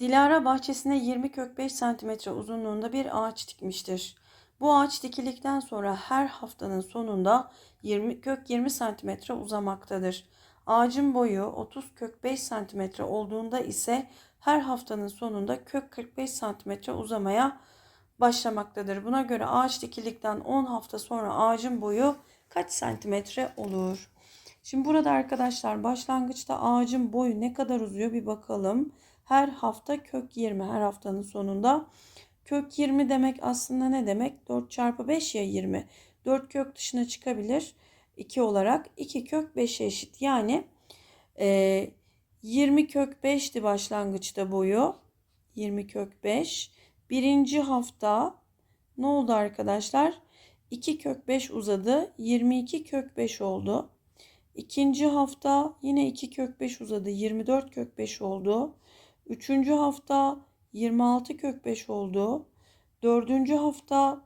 Dilara bahçesine 20 kök 5 cm uzunluğunda bir ağaç dikmiştir. Bu ağaç dikildikten sonra her haftanın sonunda 20 kök 20 cm uzamaktadır. Ağacın boyu 30 kök 5 cm olduğunda ise her haftanın sonunda kök 45 cm uzamaya başlamaktadır. Buna göre ağaç dikildikten 10 hafta sonra ağacın boyu kaç santimetre olur? Şimdi burada arkadaşlar başlangıçta ağacın boyu ne kadar uzuyor bir bakalım. Her hafta kök 20 her haftanın sonunda. Kök 20 demek aslında ne demek? 4 çarpı 5 ya 20. 4 kök dışına çıkabilir. 2 olarak 2 kök 5'e eşit. Yani e, 20 kök 5'ti başlangıçta boyu. 20 kök 5. Birinci hafta ne oldu arkadaşlar? 2 kök 5 uzadı. 22 kök 5 oldu. İkinci hafta yine 2 kök 5 uzadı. 24 kök 5 oldu. Üçüncü hafta 26 kök 5 oldu. Dördüncü hafta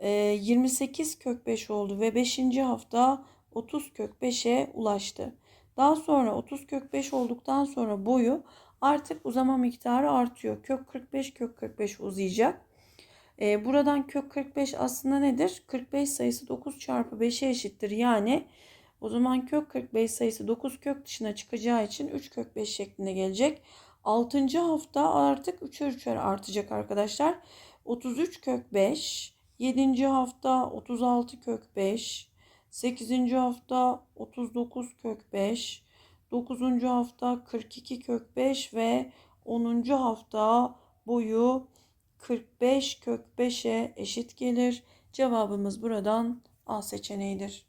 28 kök 5 oldu ve beşinci hafta 30 kök 5'e ulaştı. Daha sonra 30 kök 5 olduktan sonra boyu artık uzama miktarı artıyor. Kök 45 kök 45 uzayacak. Ee, buradan kök 45 aslında nedir? 45 sayısı 9 çarpı 5'e eşittir. Yani o zaman kök 45 sayısı 9 kök dışına çıkacağı için 3 kök 5 şeklinde gelecek. 6. hafta artık 3'er 3'er artacak arkadaşlar. 33 kök 5. 7. hafta 36 kök 5. 8. hafta 39 kök 5. 9. hafta 42 kök 5 ve 10. hafta boyu 45 kök 5'e eşit gelir. Cevabımız buradan A seçeneğidir.